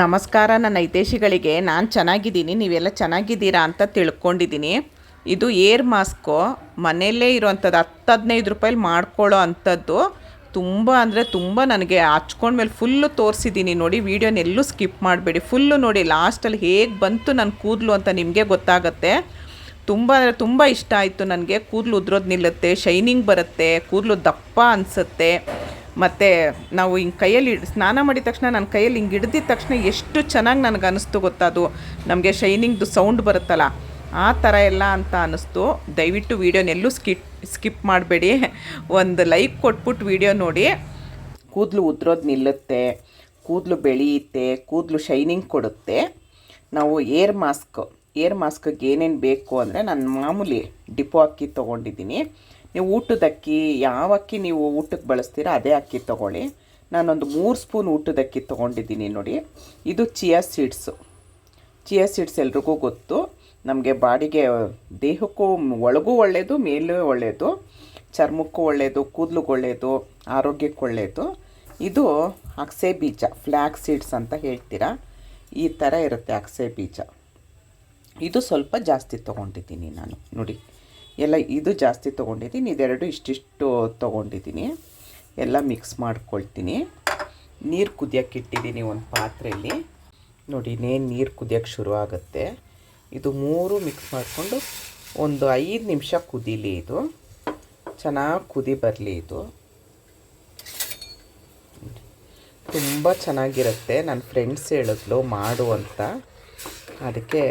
ನಮಸ್ಕಾರ, ನನ್ನ ಹಿತೇಶಿಗಳಿಗೆ ನಾನು ಚೆನ್ನಾಗಿದ್ದೀನಿ, ನೀವೆಲ್ಲ ಚೆನ್ನಾಗಿದ್ದೀರಾ ಅಂತ ತಿಳ್ಕೊಂಡಿದ್ದೀನಿ. ಇದು ಏರ್ ಮಾಸ್ಕು. ಮನೆಯಲ್ಲೇ ಇರೋವಂಥದ್ದು ಹತ್ತು ಹದಿನೈದು ರೂಪಾಯಿಲಿ ಮಾಡ್ಕೊಳ್ಳೋ ಅಂಥದ್ದು. ತುಂಬ ಅಂದರೆ ತುಂಬ ನನಗೆ ಹಚ್ಕೊಂಡ್ಮೇಲೆ ಫುಲ್ಲು ತೋರಿಸಿದ್ದೀನಿ ನೋಡಿ, ವೀಡಿಯೋನ ಎಲ್ಲೂ ಸ್ಕಿಪ್ ಮಾಡಬೇಡಿ. ಫುಲ್ಲು ನೋಡಿ, ಲಾಸ್ಟಲ್ಲಿ ಹೇಗೆ ಬಂತು ನನ್ನ ಕೂದಲು ಅಂತ ನಿಮಗೆ ಗೊತ್ತಾಗತ್ತೆ. ತುಂಬ ಅಂದರೆ ತುಂಬ ಇಷ್ಟ ಆಯಿತು ನನಗೆ. ಕೂದಲು ಉದ್ರೋದು ನಿಲ್ಲುತ್ತೆ, ಶೈನಿಂಗ್ ಬರುತ್ತೆ, ಕೂದಲು ದಪ್ಪ ಅನಿಸುತ್ತೆ. ಮತ್ತು ನಾವು ಹಿಂಗೆ ಕೈಯಲ್ಲಿ ಸ್ನಾನ ಮಾಡಿದ ತಕ್ಷಣ ನನ್ನ ಕೈಯಲ್ಲಿ ಹಿಂಗೆ ಹಿಡ್ದಿದ ತಕ್ಷಣ ಎಷ್ಟು ಚೆನ್ನಾಗಿ ನನಗೆ ಅನ್ನಿಸ್ತು ಅದು? ನಮಗೆ ಶೈನಿಂಗ್ದು ಸೌಂಡ್ ಬರುತ್ತಲ್ಲ, ಆ ಥರ ಎಲ್ಲ ಅಂತ ಅನ್ನಿಸ್ತು ದಯವಿಟ್ಟು ವೀಡಿಯೋನೆಲ್ಲೂ ಸ್ಕಿಪ್ ಸ್ಕಿಪ್ ಮಾಡಬೇಡಿ. ಒಂದು ಲೈಕ್ ಕೊಟ್ಬಿಟ್ಟು ವೀಡಿಯೋ ನೋಡಿ. ಕೂದಲು ಉದ್ರೋದು ನಿಲ್ಲುತ್ತೆ, ಕೂದಲು ಬೆಳೆಯುತ್ತೆ, ಕೂದಲು ಶೈನಿಂಗ್ ಕೊಡುತ್ತೆ. ನಾವು ಏರ್ ಮಾಸ್ಕ್, ಏರ್ ಮಾಸ್ಕ್ಗೆ ಏನೇನು ಬೇಕು ಅಂದರೆ ನಾನು ಮಾಮೂಲಿ ಡಿಪೋ ಅಕ್ಕಿ ತೊಗೊಂಡಿದ್ದೀನಿ. ನೀವು ಊಟದ ಅಕ್ಕಿ ಯಾವ ಅಕ್ಕಿ ನೀವು ಊಟಕ್ಕೆ ಬಳಸ್ತೀರಾ ಅದೇ ಅಕ್ಕಿ ತೊಗೊಳ್ಳಿ. ನಾನೊಂದು ಮೂರು ಸ್ಪೂನ್ ಊಟದ ಅಕ್ಕಿ ತೊಗೊಂಡಿದ್ದೀನಿ ನೋಡಿ. ಇದು ಚಿಯಾ ಸೀಡ್ಸು. ಚಿಯಾ ಸೀಡ್ಸ್ ಎಲ್ರಿಗೂ ಗೊತ್ತು. ನಮಗೆ ಬಾಡಿಗೆ ದೇಹಕ್ಕೂ ಒಳಗೂ ಒಳ್ಳೆಯದು ಮೇಲೂ ಒಳ್ಳೆಯದು ಚರ್ಮಕ್ಕೂ ಒಳ್ಳೆಯದು ಕೂದಲಿಗೆ ಒಳ್ಳೆಯದು ಆರೋಗ್ಯಕ್ಕೆ ಒಳ್ಳೆಯದು ಇದು ಅಕ್ಸೆ ಬೀಜ ಫ್ಲ್ಯಾಕ್ ಸೀಡ್ಸ್ ಅಂತ ಹೇಳ್ತೀರಾ. ಈ ಥರ ಇರುತ್ತೆ ಅಕ್ಸೆ ಬೀಜ. ಇದು ಸ್ವಲ್ಪ ಜಾಸ್ತಿ ತೊಗೊಂಡಿದ್ದೀನಿ ನಾನು, ನೋಡಿ. ಎಲ್ಲ ಇದು ಜಾಸ್ತಿ ತೊಗೊಂಡಿದ್ದೀನಿ, ಇದೆರಡು ಇಷ್ಟಿಷ್ಟು ತೊಗೊಂಡಿದ್ದೀನಿ. ಎಲ್ಲ ಮಿಕ್ಸ್ ಮಾಡ್ಕೊಳ್ತೀನಿ. ನೀರು ಕುದಿಯೋಕ್ಕೆ ಇಟ್ಟಿದ್ದೀನಿ ಒಂದು ಪಾತ್ರೆಯಲ್ಲಿ. ನೋಡಿ, ಇನ್ನೇನು ನೀರು ಕುದಿಯೋಕ್ಕೆ ಶುರು ಆಗುತ್ತೆ. ಇದು ಮೂರು ಮಿಕ್ಸ್ ಮಾಡಿಕೊಂಡು ಒಂದು ಐದು ನಿಮಿಷ ಕುದೀಲಿ ಇದು. ಚೆನ್ನಾಗಿ ಕುದಿ ಬರಲಿ ಇದು. ತುಂಬ ಚೆನ್ನಾಗಿರುತ್ತೆ. ನನ್ನ ಫ್ರೆಂಡ್ಸ್ ಹೇಳಿದ್ಲು ಮಾಡು ಅಂತ. ಅದಕ್ಕೆ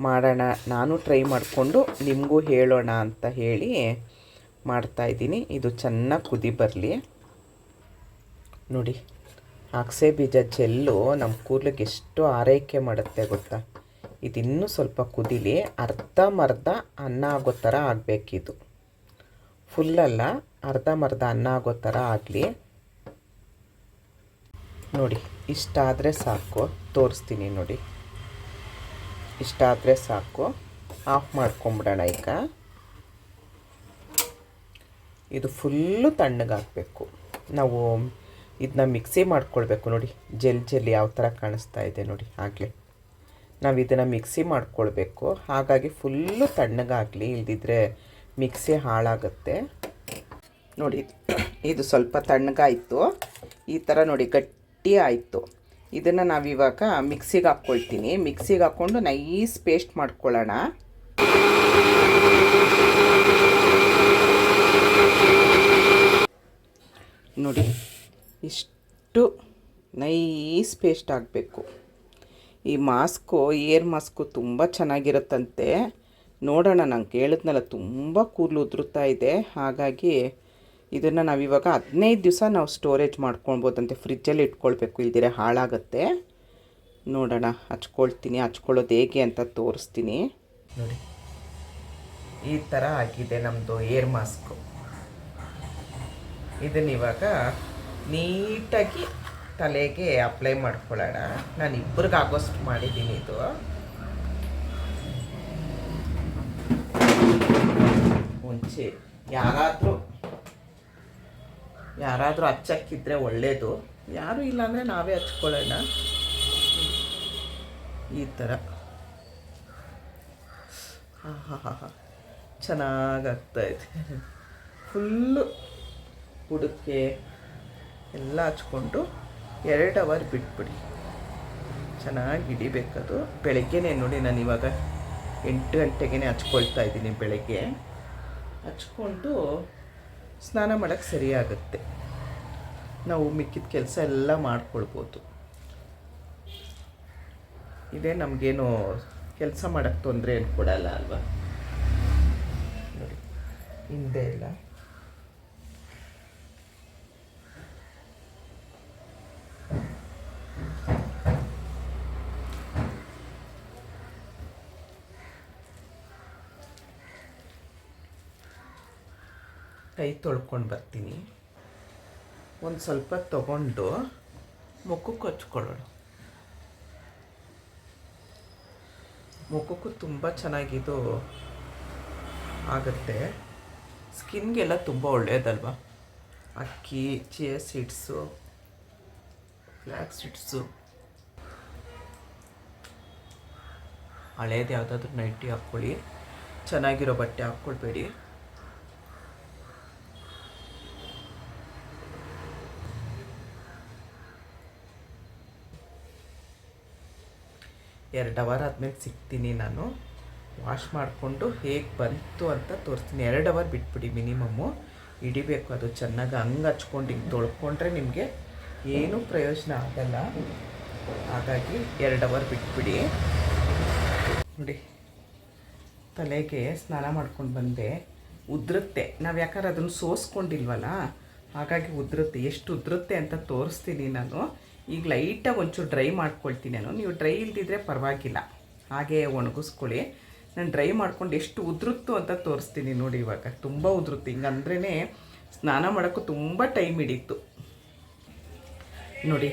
ಮಾಡೋಣ. ನಾನು ಟ್ರೈ ಮಾಡಿಕೊಂಡು ನಿಮಗೂ ಹೇಳೋಣ ಅಂತ ಹೇಳಿ ಮಾಡ್ತಾಯಿದ್ದೀನಿ ಇದು ಚೆನ್ನಾಗಿ ಕುದಿ ಬರಲಿ. ನೋಡಿ ಅಗಸೆ ಬೀಜ ಜೆಲ್ಲು ನಮ್ಮ ಕೂದಲಿಗೆ ಎಷ್ಟು ಆರೈಕೆ ಮಾಡುತ್ತೆ ಗೊತ್ತಾ? ಇದಿನ್ನೂ ಸ್ವಲ್ಪ ಕುದಿಲಿ, ಅರ್ಧ ಮರ್ಧ ಅನ್ನ ಆಗೋ ಥರ ಆಗಬೇಕಿದು. ಫುಲ್ಲಲ್ಲ ಅರ್ಧಂಬರ್ಧ ಅನ್ನ ಆಗೋ ಥರ ಆಗಲಿ. ನೋಡಿ, ಇಷ್ಟಾದರೆ ಸಾಕು. ತೋರಿಸ್ತೀನಿ ನೋಡಿ. ಇಷ್ಟಾದರೆ ಸಾಕು. ಆಫ್ ಮಾಡ್ಕೊಂಬಿಡೋಣ ಈಗ. ಇದು ಫುಲ್ಲು ತಣ್ಣಗಾಗಬೇಕು ನಾವು ಇದನ್ನ ಮಿಕ್ಸಿ ಮಾಡ್ಕೊಳ್ಬೇಕು ನೋಡಿ. ಜೆಲ್ ಜೆಲ್ ಯಾವ ಥರ ಕಾಣಿಸ್ತಾ ಇದೆ ನೋಡಿ ಆಗಲೇ. ನಾವು ಇದನ್ನು ಮಿಕ್ಸಿ ಮಾಡ್ಕೊಳ್ಬೇಕು. ಹಾಗಾಗಿ ಫುಲ್ಲು ತಣ್ಣಗಾಗಲಿ ಇಲ್ದಿದ್ರೆ ಮಿಕ್ಸಿ ಹಾಳಾಗುತ್ತೆ. ನೋಡಿ, ಇದು ಸ್ವಲ್ಪ ತಣ್ಣಗಾಯಿತು. ಈ ಥರ ನೋಡಿ, ಗಟ್ಟಿ ಆಯಿತು. ಇದನ್ನು ನಾವಿವಾಗ ಮಿಕ್ಸಿಗೆ ಹಾಕ್ಕೊಳ್ತೀನಿ. ಮಿಕ್ಸಿಗೆ ಹಾಕ್ಕೊಂಡು ನೈಸ್ ಪೇಸ್ಟ್ ಮಾಡ್ಕೊಳ್ಳೋಣ. ನೋಡಿ, ಇಷ್ಟು ನೈಸ್ ಪೇಸ್ಟ್ ಆಗಬೇಕು. ಈ ಮಾಸ್ಕು, ಏರ್ ಮಾಸ್ಕು ತುಂಬ ಚೆನ್ನಾಗಿರುತ್ತಂತೆ. ನೋಡೋಣ ನಂಗೆ ಹೇಳಿದ್ನಲ್ಲ ತುಂಬ ಕೂದಲು ಉದುರುತ್ತಾ ಇದೆ. ಹಾಗಾಗಿ ಇದನ್ನು ಇವಾಗ ಹದಿನೈದು ದಿವಸ ನಾವು ಸ್ಟೋರೇಜ್ ಮಾಡ್ಕೊಳ್ಬೋದಂತೆ. ಫ್ರಿಜ್ಜಲ್ಲಿ ಇಟ್ಕೊಳ್ಬೇಕು. ಇಲ್ದಿರೆ ಹಾಳಾಗತ್ತೆ. ನೋಡೋಣ ಹಚ್ಕೊಳ್ತೀನಿ. ಹಚ್ಕೊಳ್ಳೋದು ಹೇಗೆ ಅಂತ ತೋರಿಸ್ತೀನಿ. ನೋಡಿ. ಈ ಥರ ಆಗಿದೆ ನಮ್ಮದು ಏರ್ ಮಾಸ್ಕು ಇದನ್ನಿವಾಗ ನೀಟಾಗಿ ತಲೆಗೆ ಅಪ್ಲೈ ಮಾಡ್ಕೊಳ್ಳೋಣ. ನಾನು ಇಬ್ಬರಿಗೆ ಆಗೋಷ್ಟು ಮಾಡಿದ್ದೀನಿ ಇದು. ಮುಂಚೆ ಯಾರಾದರೂ ಯಾರಾದರೂ ಹಚ್ಚಕ್ಕಿದ್ರೆ ಒಳ್ಳೆಯದು ಯಾರೂ ಇಲ್ಲಾಂದರೆ ನಾವೇ ಹಚ್ಕೊಳ್ಳೋಣ ಈ ಥರ. ಹಾಂ ಹಾಂ ಹಾಂ ಹಾಂ. ಫುಲ್ಲು ಹುಡುಕೆ ಎಲ್ಲ ಹಚ್ಕೊಂಡು ಎರಡು ಅವರ್ ಬಿಟ್ಬಿಡಿ. ಚೆನ್ನಾಗಿ ಹಿಡಿಬೇಕದು. ಬೆಳಗ್ಗೆನೇ ನೋಡಿ ನಾನು ಇವಾಗ ಎಂಟು ಗಂಟೆಗೆ ಹಚ್ಕೊಳ್ತಾ ಇದ್ದೀನಿ ಬೆಳಗ್ಗೆ. ಹಚ್ಕೊಂಡು ಸ್ನಾನ ಮಾಡೋಕ್ಕೆ ಸರಿಯಾಗುತ್ತೆ. ನಾವು ಮಿಕ್ಕಿದ ಕೆಲಸ ಎಲ್ಲ ಮಾಡ್ಕೊಳ್ಬೋದು. ಇದೇ ನಮಗೇನು ಕೆಲಸ ಮಾಡೋಕ್ಕೆ ತೊಂದರೆ ಏನು ಕೊಡಲ್ಲ ಅಲ್ವಾ? ನೋಡಿ, ಹಿಂದೆ ಎಲ್ಲ ಕೈ ತೊಳ್ಕೊಂಡು ಬರ್ತೀನಿ. ಒಂದು ಸ್ವಲ್ಪ ತಗೊಂಡು ಮುಖಕ್ಕೆ ಹಚ್ಕೊಳ್ಳೋಣ. ಮುಖಕ್ಕೂ ತುಂಬ ಚೆನ್ನಾಗಿದು ಆಗುತ್ತೆ. ಸ್ಕಿನ್ಗೆಲ್ಲ ತುಂಬ ಒಳ್ಳೆಯದಲ್ವ ಅಕ್ಕಿ, ಚಿಯಾ ಸೀಡ್ಸು ಫ್ಲ್ಯಾಕ್ ಸೀಡ್ಸು. ಹಳೇದು ಯಾವುದಾದ್ರೂ ನೈಟಿ ಹಾಕ್ಕೊಳ್ಳಿ. ಚೆನ್ನಾಗಿರೋ ಬಟ್ಟೆ ಹಾಕ್ಕೊಳ್ಬೇಡಿ. ಎರಡು ಅವರ್ ಆದಮೇಲೆ ಸಿಗ್ತೀನಿ ನಾನು. ವಾಶ್ ಮಾಡಿಕೊಂಡು ಹೇಗೆ ಬಂತು ಅಂತ ತೋರಿಸ್ತೀನಿ. ಎರಡು ಅವರ್ ಬಿಟ್ಬಿಡಿ ಮಿನಿಮಮ್ಮು. ಹಿಡಿಬೇಕು ಅದು ಚೆನ್ನಾಗಿ ಹಂಗೆ ಹಚ್ಕೊಂಡು ಹಿಂಗೆ ತೊಳ್ಕೊಂಡ್ರೆ ನಿಮಗೆ ಏನೂ ಪ್ರಯೋಜನ ಆಗಲ್ಲ. ಹಾಗಾಗಿ ಎರಡು ಅವರ್ ಬಿಟ್ಬಿಡಿ. ನೋಡಿ, ತಲೆಗೆ ಸ್ನಾನ ಮಾಡ್ಕೊಂಡು ಬಂದೆ. ಉದುರುತ್ತೆ. ನಾವು ಯಾಕಂದ್ರೆ ಅದನ್ನು ಸೋಸ್ಕೊಂಡಿಲ್ವಲ್ಲ, ಹಾಗಾಗಿ ಉದುರುತ್ತೆ. ಎಷ್ಟು ಉದುರುತ್ತೆ ಅಂತ ತೋರಿಸ್ತೀನಿ ನಾನು. ಈಗ ಲೈಟಾಗಿ ಒಂಚೂರು ಡ್ರೈ ಮಾಡ್ಕೊಳ್ತೀನಿ ನಾನು. ನೀವು ಡ್ರೈ ಇಲ್ದಿದ್ರೆ ಪರವಾಗಿಲ್ಲ. ಹಾಗೆ ಒಣಗಿಸ್ಕೊಳ್ಳಿ. ನಾನು ಡ್ರೈ ಮಾಡ್ಕೊಂಡು ಎಷ್ಟು ಉದುರುತ್ತು ಅಂತ ತೋರಿಸ್ತೀನಿ ನೋಡಿ ಇವಾಗ. ತುಂಬ ಉದುರುತ್ತು. ಹಿಂಗಂದ್ರೇ ಸ್ನಾನ ಮಾಡೋಕ್ಕೂ ತುಂಬ ಟೈಮ್ ಹಿಡೀತು. ನೋಡಿ,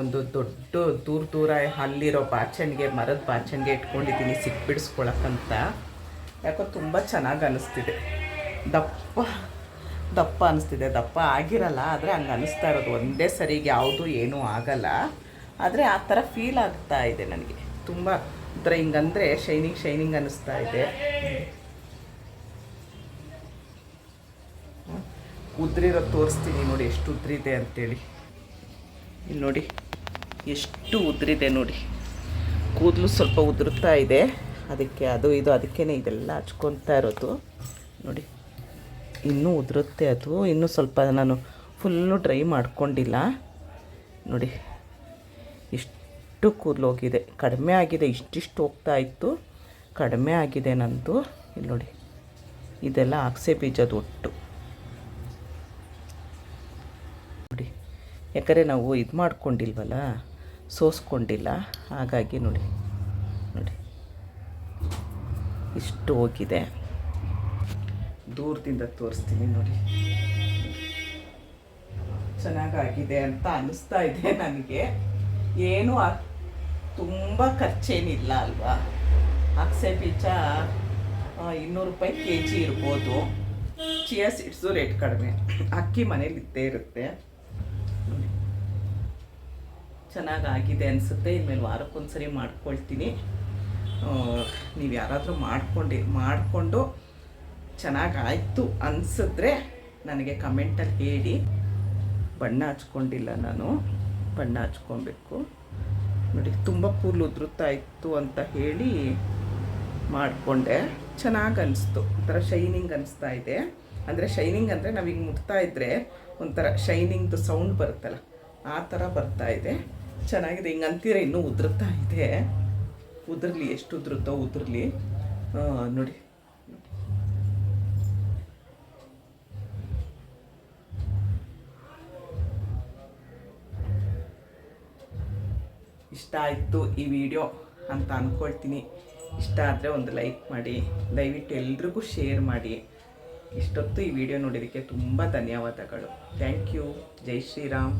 ಒಂದು ದೊಡ್ಡ ದೂರ ದೂರ ಅಲ್ಲಿರೋ ಬಾಚಣಿಗೆ ಮರದ ಬಾಚಣಿಗೆ ಇಟ್ಕೊಂಡಿದ್ದೀನಿ ಸಿಕ್ಬಿಡಿಸ್ಕೊಳಕ್ಕಂತ. ಯಾಕೋ ತುಂಬ ಚೆನ್ನಾಗಿ ಅನ್ನಿಸ್ತಿದೆ ದಪ್ಪ. ದಪ್ಪ ಅನಿಸ್ತಿದೆ. ದಪ್ಪ ಆಗಿರಲ್ಲ, ಆದರೆ ಹಂಗೆ ಅನಿಸ್ತಾ ಇರೋದು. ಒಂದೇ ಸರಿಗೆ ಯಾವುದು ಏನೂ ಆಗಲ್ಲ. ಆದರೆ ಆ ಥರ ಫೀಲ್ ಆಗ್ತಾ ಇದೆ ನನಗೆ. ತುಂಬ ಒಂಥರ ಹಿಂಗಂದರೆ ಶೈನಿಂಗ್ ಶೈನಿಂಗ್ ಅನ್ನಿಸ್ತಾ ಇದೆ. ಉದ್ರಿರೋ ತೋರಿಸ್ತೀನಿ ನೋಡಿ, ಎಷ್ಟು ಉದ್ರಿದೆ ಅಂತೇಳಿ. ಇಲ್ಲಿ ನೋಡಿ, ಎಷ್ಟು ಉದ್ರಿದೆ ನೋಡಿ. ಕೂದಲು ಸ್ವಲ್ಪ ಉದುರ್ತಾ ಇದೆ. ಅದಕ್ಕೆ ಅದು, ಇದು ಅದಕ್ಕೇ ಇದೆಲ್ಲ ಹಚ್ಕೊತಾ ಇರೋದು. ನೋಡಿ. ಇನ್ನೂ ಉದುರುತ್ತೆ ಅದು. ಇನ್ನೂ ಸ್ವಲ್ಪ ನಾನು ಫುಲ್ಲು ಡ್ರೈ ಮಾಡ್ಕೊಂಡಿಲ್ಲ. ನೋಡಿ, ಇಷ್ಟು ಕೂದಲೋಗಿದೆ ಕಡಿಮೆ ಆಗಿದೆ, ಇಷ್ಟಿಷ್ಟು ಹೋಗ್ತಾ ಇತ್ತು. ಕಡಿಮೆ ಆಗಿದೆ ನಂದು. ಇಲ್ಲಿ ನೋಡಿ, ಇದೆಲ್ಲ ಆಕ್ಸೆ ಬೀಜದ ಒಟ್ಟು. ನೋಡಿ, ಯಾಕಂದರೆ ನಾವು ಇದು ಮಾಡ್ಕೊಂಡಿಲ್ವಲ್ಲ, ಸೋಸ್ಕೊಂಡಿಲ್ಲ. ಹಾಗಾಗಿ ನೋಡಿ ನೋಡಿ, ಇಷ್ಟು ಹೋಗಿದೆ. ದೂರದಿಂದ ತೋರಿಸ್ತೀನಿ ನೋಡಿ. ಚೆನ್ನಾಗಾಗಿದೆ ಅಂತ ಅನ್ನಿಸ್ತಾ ಇದೆ ನನಗೆ. ಏನು ತುಂಬ ಖರ್ಚೇನಿಲ್ಲ ಅಲ್ವಾ? ಅಕ್ಸೆ ಬೀಜ ಇನ್ನೂರು ರೂಪಾಯಿ ಕೆ ಜಿ ಇರ್ಬೋದು. ಚಿಯಾ ಸೀಡ್ಸು ರೇಟ್ ಕಡಿಮೆ. ಅಕ್ಕಿ ಮನೇಲಿ ಇದ್ದೇ ಇರುತ್ತೆ. ಚೆನ್ನಾಗಾಗಿದೆ ಅನಿಸುತ್ತೆ. ಇನ್ಮೇಲೆ ವಾರಕ್ಕೊಂದ್ಸರಿ ಮಾಡ್ಕೊಳ್ತೀನಿ. ನೀವು ಯಾರಾದರೂ ಮಾಡ್ಕೊಂಡು ಮಾಡಿಕೊಂಡು ಚೆನ್ನಾಗಾಯಿತು ಅನಿಸಿದ್ರೆ ನನಗೆ ಕಮೆಂಟಲ್ಲಿ ಹೇಳಿ. ಬಣ್ಣ ಹಚ್ಕೊಂಡಿಲ್ಲ ನಾನು. ಬಣ್ಣ ಹಚ್ಕೊಬೇಕು. ನೋಡಿ, ತುಂಬ ಕೂಲ್ ಉದುರುತ್ತಾ ಇತ್ತು ಅಂತ ಹೇಳಿ ಮಾಡಿಕೊಂಡೆ. ಚೆನ್ನಾಗಿ ಅನಿಸ್ತು. ಒಂಥರ ಶೈನಿಂಗ್ ಅನಿಸ್ತಾ ಇದೆ. ಅಂದರೆ ಶೈನಿಂಗ್ ಅಂದರೆ ನಾವೀಗ ಮುಟ್ತಾ ಇದ್ದರೆ ಒಂಥರ ಶೈನಿಂಗ್ದು ಸೌಂಡ್ ಬರುತ್ತಲ್ಲ, ಆ ಥರ ಬರ್ತಾ ಇದೆ. ಚೆನ್ನಾಗಿದೆ. ಹಿಂಗೆ ಅಂತೀರ ಇನ್ನೂ ಉದುರುತ್ತಾ ಇದೆ. ಉದುರ್ಲಿ, ಎಷ್ಟು ಉದುರುತ್ತೋ ಉದುರ್ಲಿ. ನೋಡಿ. ಇಷ್ಟ ಆಯಿತು ಈ ವಿಡಿಯೋ ಅಂತ ಅಂದ್ಕೊಳ್ತೀನಿ ಇಷ್ಟ ಆದರೆ ಒಂದು ಲೈಕ್ ಮಾಡಿ, ದಯವಿಟ್ಟು ಎಲ್ರಿಗೂ ಶೇರ್ ಮಾಡಿ. ಇಷ್ಟೊತ್ತು ಈ ವಿಡಿಯೋ ನೋಡಿದ್ದಕ್ಕೆ ತುಂಬ ಧನ್ಯವಾದಗಳು. Thank you. ಜೈ ಶ್ರೀರಾಮ್.